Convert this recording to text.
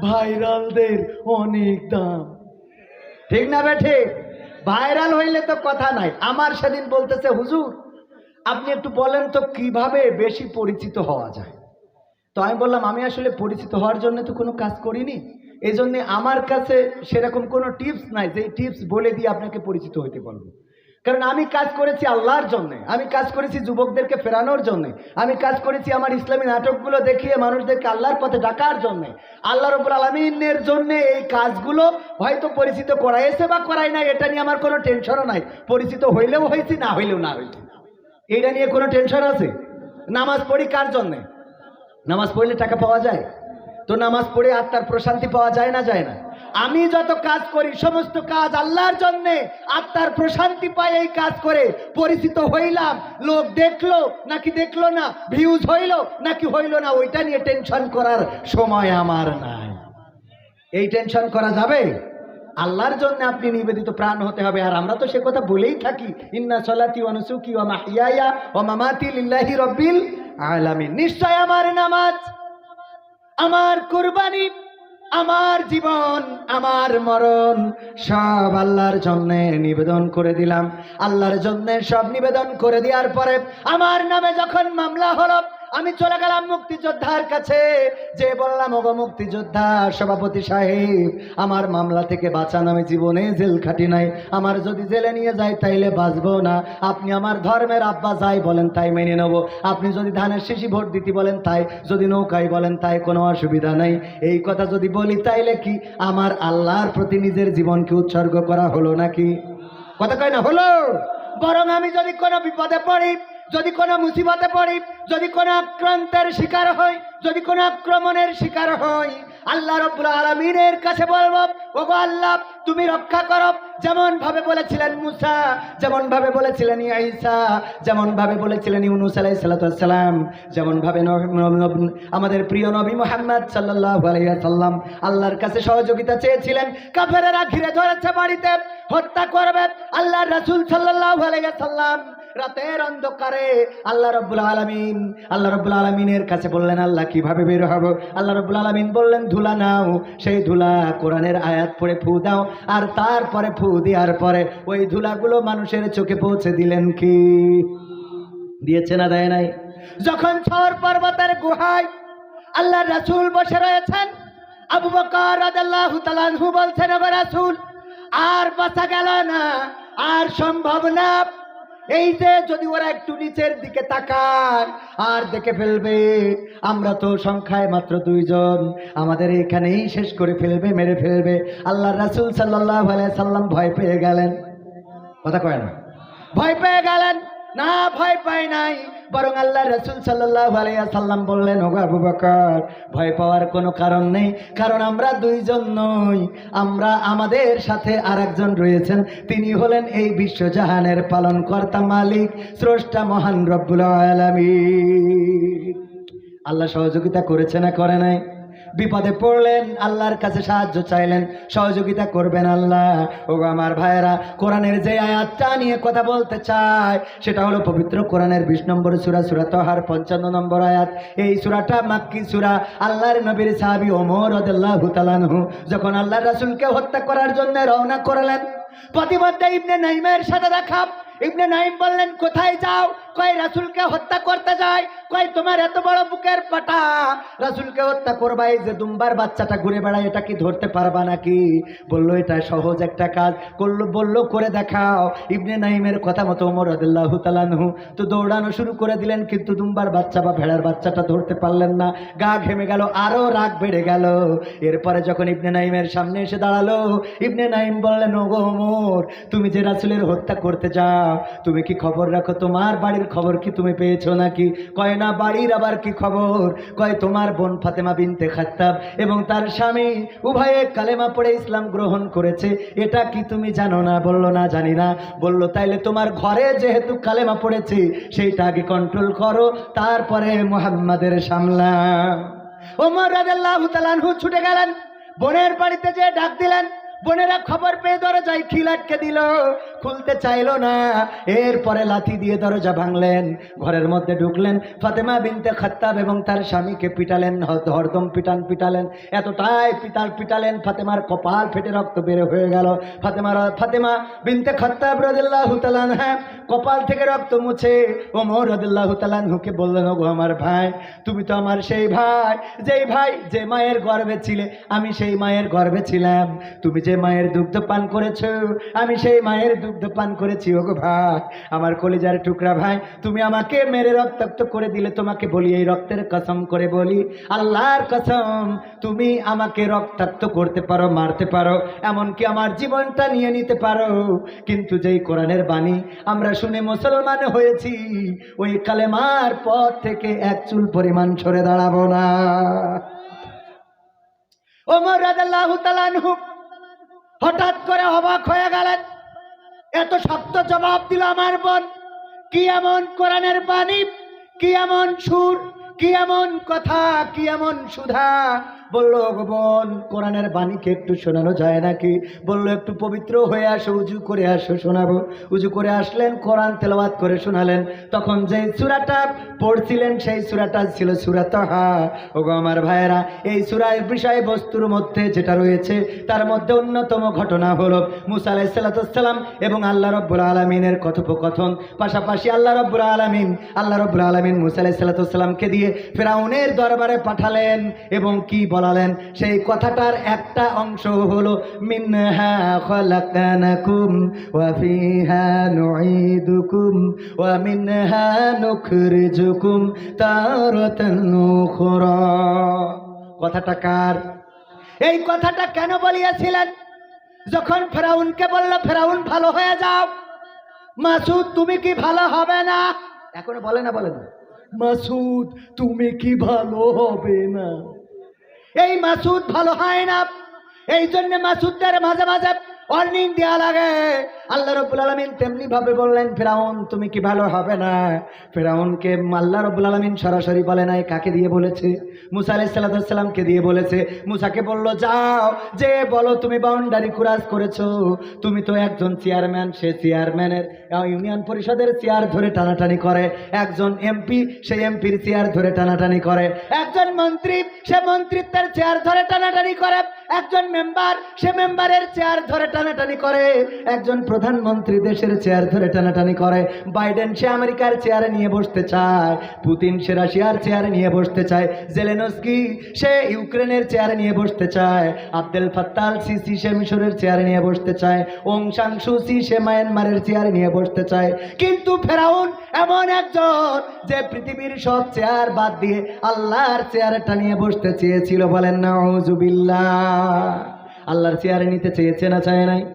ভাইরালদের অনেক দাম। ঠিক না বেঠে ভাইরাল হইলে তো কথা নাই। আমার সেদিন বলতেছে, হুজুর, আপনি একটু বলেন তো কীভাবে বেশি পরিচিত হওয়া যায়? তো আমি বললাম, আমি আসলে পরিচিত হওয়ার জন্য তো কোনো কাজ করিনি। এই জন্যে আমার কাছে সেরকম কোনো টিপস নাই। যে টিপস বলে দিয়ে আপনাকে পরিচিত হইতে বলব। কারণ আমি কাজ করেছি আল্লাহর জন্যে। আমি কাজ করেছি যুবকদেরকে ফেরানোর জন্যে। আমি কাজ করেছি আমার ইসলামী নাটকগুলো দেখিয়ে মানুষদেরকে আল্লাহর পথে ডাকার জন্যে। আল্লাহ রবুল আলমিনের জন্যে এই কাজগুলো হয়তো পরিচিত করাইছে বা করাই না এটা নিয়ে আমার কোনো টেনশনও নাই। পরিচিত হইলেও হয়েছি না হইলেও না হয়েছি এটা নিয়ে কোনো টেনশন আছে? নামাজ পড়ি কার জন্যে? নামাজ পড়লে টাকা পাওয়া যায়? তো নামাজ পড়ে আত্মার প্রশান্তি পাওয়া যায় না যায় না। আমি যত কাজ করি, সমস্ত কাজ আল্লাহর জন্য আত্মার প্রশান্তি পাই এই কাজ করে। পরিচিত হইলাম, লোক দেখল, নাকি দেখল না ভিউজ হইল, নাকি হইল না, ওইটা নিয়ে টেনশন করার সময় আমার নাই। এই টেনশন করা যাবে? আল্লাহর জন্য আপনি নিবেদিত প্রাণ হতে হবে, আর আমরা তো সে কথা বলেই থাকি। ইন্না সলাতি অনুসুকি ও মাহিয়া ও মামাতি লিল্লাহি রব্বিল আলামিন। নিশ্চয় আমার নামাজ আমার কুরবানি, আমার জীবন, আমার মরণ, সব আল্লাহর জন্যে নিবেদন করে দিলাম। আল্লাহর জন্যে সব নিবেদন করে দেওয়ার পরে আমার নামে যখন মামলা হলো আমি চলে গেলাম মুক্তিযোদ্ধার কাছে। যে বললাম, ওগো মুক্তিযোদ্ধা, সভাপতি সাহেব, আমার মামলা থেকে বাঁচান, আমি জীবনে জেল খাটি নাই। আমার যদি জেলে নিয়ে যাই তাইলে বাঁচবো না। আপনি আমার ধর্মের আব্বা, যাই বলেন তাই মেনে নেব। আপনি যদি ধানের শিশি ভোট দিতে বলেন, তাই যদি নৌকায় বলেন, তাই কোনো অসুবিধা নাই। এই কথা যদি বলি, তাইলে কি আমার আল্লাহর প্রতি নিজের জীবনকে উৎসর্গ করা হলো নাকি? কথা কয় না, হলো? বরং আমি যদি কোনো বিপদে পড়ি যদি কোনো মুসিবতে পড়ি, যদি কোনো আক্রান্তের শিকার হই, যদি কোনো আক্রমণের শিকার হই, আল্লাহ রব্বুল আলমিনের কাছে বলব, ওগো আল্লাহ, তুমি রক্ষা করো। যেমন ভাবে বলেছিলেন মুসা যেমন ভাবে বলেছিলেন ঈসা যেমন ভাবে বলেছিলেন ইউনুস আলাই সাল্লাম যেমন ভাবে আমাদের প্রিয় নবী মোহাম্মদ সাল্লাহ আলাইসাল্লাম আল্লাহর কাছে সহযোগিতা চেয়েছিলেন। কাফেরেরা ঘিরে ধরেছে বাড়িতে, হত্যা করবে আল্লাহ রাসূল সাল্লাহ আলাইসাল্লাম রাতের অন্ধকারে আল্লাহ রব্বুল আলমিন, আল্লাহ রব্বুল আলমিনের কাছে বললেন, আল্লাহ, কীভাবে বের হব? আল্লাহ রব্বুল আলমিন বললেন, ধুলা নাও, সেই ধুলা কোরআনের আয়াত পড়ে ফু দাও, আর তারপরে ফু দেওয়ার পরে ওই ধুলাগুলো মানুষের চোখে পৌঁছে দিলেন কি? দিয়েছে না দেয় নাই? যখন ছর পর্বতের গুহায় আল্লাহ রাসূল বসে রয়েছেন, আবু বকর রাদিয়াল্লাহু তাআলাহু বলছেন আবার রাসূল, আর বাঁচা গেল না, আর সম্ভব না। এই যে যদি ওরা একটু নিচের দিকে তাকান, আর দেখে ফেলবে, আমরা তো সংখ্যায় মাত্র দুইজন, আমাদের এখানেই শেষ করে ফেলবে, মেরে ফেলবে। আল্লাহ রাসুল সাল্লাহ সাল্লাম ভয় পেয়ে গেলেন। কথা কয় না? ভয় পেয়ে গেলেন। না ভয় পাই নাই। বরং আল্লাহ রসুল সাল্লাহ সাল্লাম বললেন, ওগো আবু বকর, ভয় পাওয়ার কোনো কারণ নেই। কারণ আমরা দুইজন নই। আমরা আমাদের সাথে আরেকজন রয়েছেন। তিনি হলেন এই বিশ্বজাহানের পালনকর্তা মালিক, স্রষ্টা মহান রব্বুল আলামিন। আল্লাহ সহযোগিতা করেছে না করে নাই? বিপদে পড়লেন, আল্লাহর কাছে সাহায্য চাইলেন, সহযোগিতা করবেন আল্লাহ। ও আমার ভাইয়েরা, কোরআনের যে আয়াতটা নিয়ে কথা বলতে চায়, সেটা হলো পবিত্র কোরআনের বিশ নম্বর সুরা সুরা তহার পঞ্চান্ন নম্বর আয়াত। এই সুরাটা মাক্কি সুরা, আল্লাহর নবীর সাহাবি ওমর আদাল্লাহ যখন আল্লাহর রাসুলকে হত্যা করার জন্য রওনা করলেন প্রতিমধ্যে ইবনে নাইমের সাথে দেখা ইবনে নাইম বললেন, কোথায় যাও? কয় রাসুলকে হত্যা করতে যায়? কয়, তোমার এত বড় বুকের পাটা। রাসুলকে হত্যা করবা, এই যে দুম্বার বাচ্চাটা ঘুরে বেড়ায়, এটা কি ধরতে পারবা নাকি? বলল, এটা সহজ একটা কাজ। করল, বলল, করে দেখাও। ইবনে নাইমের কথা মতো ওমর আদুল্লাহ তালানহু তো দৌড়ানো শুরু করে দিলেন, কিন্তু দুম্বার বাচ্চা বা ভেড়ার বাচ্চাটা ধরতে পারলেন না। গা ঘেমে গেল আরও রাগ বেড়ে গেল। এরপরে যখন ইবনে নাইমের সামনে এসে দাঁড়াল, ইবনে নাইম বললেন, ওগো ওমর, তুমি যে রাসুলের হত্যা করতে যাও তুমি কি খবর রাখো? তোমার বাড়ির খবর কি তুমি পেয়েছ নাকি? কয়, না, বাড়ির আবার কি খবর? কয়, তোমার বোন ফাতেমা বিনতে খাত্তাব এবং তার স্বামী উভয়ে কালেমা পড়ে ইসলাম গ্রহণ করেছে। এটা কি তুমি জানো না? বলল, না, জানি না। বলল, তাইলে তোমার ঘরে যেহেতু কালেমা পড়েছে, সেইটা আগে কন্ট্রোল করো, তারপরে মোহাম্মদের সামলা ওমর রাজাল্লাহ ছুটে গেলেন। বোনের বাড়িতে যে ডাক দিলেন। বোনেরা খবর পেয়ে যাই খিল আটকে দিল। খুলতে চাইলো না। এরপরে লাথি দিয়ে দরজা ভাঙলেন। ঘরের মধ্যে ঢুকলেন। ফাতেমা বিনতে খাত্তাব এবং তার স্বামীকে পিটালেন হরদম পিটান পিটালেন। এতটাই পিতাল পিটালেন, ফাতেমার কপাল ফেটে রক্ত বের হয়ে গেল। ফাতেমার ফাতেমা বিনতে খাত্তাব রদিল্লাহ তালান হ্যাঁ কপাল থেকে রক্ত মুছে ওমর রদিল্লাহ তালানহুকে বললেন, ওগো আমার ভাই, তুমি তো আমার সেই ভাই। যেই ভাই যে মায়ের গর্ভে ছিলে, আমি সেই মায়ের গর্ভে ছিলাম। তুমি যে মায়ের দুগ্ধ পান করেছ? আমি সেই মায়ের দুগ্ধ পান করেছি, ওগো ভাই। আমার কলিজার টুকরা ভাই, তুমি আমাকে মেরে রক্তাক্ত করে দিলে, তোমাকে বলি, এই রক্তের কসম করে বলি, আল্লাহর কসম, তুমি আমাকে রক্তাক্ত করতে পারো, মারতে পারো, এমনকি আমার জীবনটা নিয়ে নিতে পারো। কিন্তু যেই কোরআনের বাণী আমরা শুনে মুসলমান হয়েছি, ওই কালেমার পর থেকে এক চুল পরিমাণ সরে দাঁড়াবো না। ওমর রাদিয়াল্লাহু তাআলা আনহু হঠাৎ করে অবাক হয়ে গেলেন। এত শক্ত জবাব দিল আমার বোন। কি এমন কোরআনের বাণী? কি এমন সুর? কি এমন কথা? কি এমন সুধা? বলল, "ওগো বোন, কোরআনের বাণীকে একটু শোনানো যায় নাকি? বলল, একটু পবিত্র হয়ে আসো, উজু করে আসো, শোনাবো। উজু করে আসলেন, কোরআন তেলাওয়াত করে শোনালেন। তখন যেই সুরাটা পড়ছিলেন, সেই সুরাটা ছিল সুরাত হা ওগো আমার ভাইয়েরা, এই সুরার বিষয় বস্তুর মধ্যে যেটা রয়েছে, তার মধ্যে অন্যতম ঘটনা হলো মুসা আলাইসাল্লাম এবং আল্লাহ রব্বুল আলমিনের কথোপকথন। পাশাপাশি আল্লাহ রব্বুল আলমিন, আল্লাহ রব্বুল আলমিন মুসা আলাইসাল্লামকে দিয়ে ফেরাউনের দরবারে পাঠালেন এবং কি বলালেন, সেই কথাটার একটা অংশ হলো, মিনহা ওয়া ওয়া কথাটা কার? এই কথাটা কেন বলিয়াছিলেন? যখন ফেরাউনকে বলল, ফেরাউন ভালো হয়ে যাও। মাসুদ, তুমি কি ভালো হবে না? এখন বলে না বলে না। মাসুদ, তুমি কি ভালো হবে না? এই মাসুদ ভালো হয় না। এই জন্য মাসুদদের মাঝে মাঝে সরাসরি কাকে দিয়ে বলেছে? মুসা দিয়ে বলেছে? মুসাকে যাও, যে বলো তুমি বাউন্ডারি কুরাজ করেছ, তুমি তো একজন চেয়ারম্যান সে চেয়ারম্যানের ইউনিয়ন পরিষদের চেয়ার ধরে টানাটানি করে। একজন এমপি সে এমপির চেয়ার ধরে টানাটানি করে। একজন মন্ত্রী, সে মন্ত্রিত্বের চেয়ার ধরে টানাটানি করে। একজন মেম্বার, সে মেম্বারের চেয়ার ধরে টানাটানি করে। একজন প্রধানমন্ত্রী দেশের চেয়ার ধরে টানাটানি করে। বাইডেন সে আমেরিকার চেয়ারে নিয়ে বসতে চায়। পুতিন সে রাশিয়ার চেয়ারে নিয়ে বসতে চায়। জেলেনস্কি সে ইউক্রেনের চেয়ারে নিয়ে বসতে চায়। আব্দুল ফাত্তাল সিসি সে মিশরের চেয়ারে নিয়ে বসতে চায়। ওং সাং সুসি সে মায়ানমারের চেয়ারে নিয়ে বসতে চায়। কিন্তু ফেরাউন এমন একজন যে পৃথিবীর সব চেয়ার বাদ দিয়ে আল্লাহর চেয়ারটা নিয়ে বসতে চেয়েছিল বলেন না আল্লাহর চেয়ারে নিতে চেয়েছে না চায় নাই?